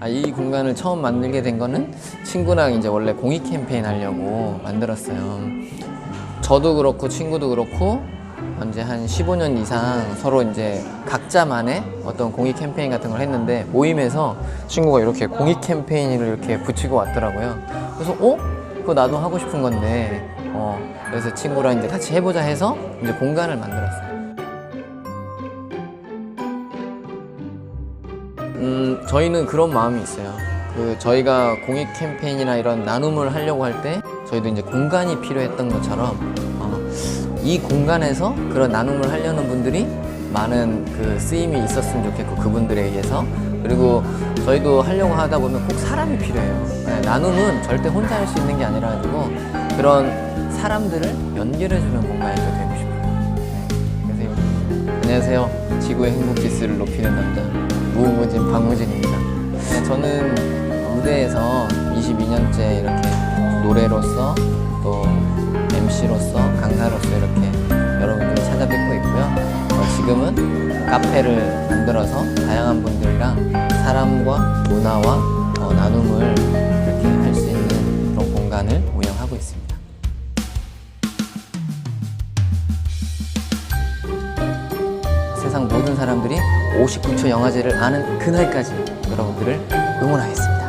아, 이 공간을 처음 만들게 된 거는 친구랑 이제 원래 공익 캠페인 하려고 만들었어요. 저도 그렇고 친구도 그렇고 이제 한 15년 이상 서로 이제 각자만의 어떤 공익 캠페인 같은 걸 했는데 모임에서 친구가 이렇게 공익 캠페인을 이렇게 붙이고 왔더라고요. 그래서 어? 그거 나도 하고 싶은 건데 어 그래서 친구랑 이제 같이 해보자 해서 이제 공간을 만들었어요. 음, 저희는 그런 마음이 있어요. 그 저희가 공익 캠페인이나 이런 나눔을 하려고 할 때 저희도 이제 공간이 필요했던 것처럼 어, 이 공간에서 그런 나눔을 하려는 분들이 많은 그 쓰임이 있었으면 좋겠고 그분들에 의해서 그리고 저희도 하려고 하다 보면 꼭 사람이 필요해요. 네, 나눔은 절대 혼자 할 수 있는 게 아니라 가지고 그런 사람들을 연결해 주는 공간이 또 되고 싶어요. 네, 그래서 안녕하세요. 지구의 행복 지수를 높이는 남자 무무진 박무진입니다. 네, 저는 무대에서 22년째 이렇게 노래로서 또 MC로서 강사로서 이렇게 여러분들을 찾아뵙고 있고요. 어, 지금은 카페를 만들어서 다양한 분들이랑 사람과 문화와 세상 모든 사람들이 59초 영화제를 아는 그날까지 여러분들을 응원하겠습니다.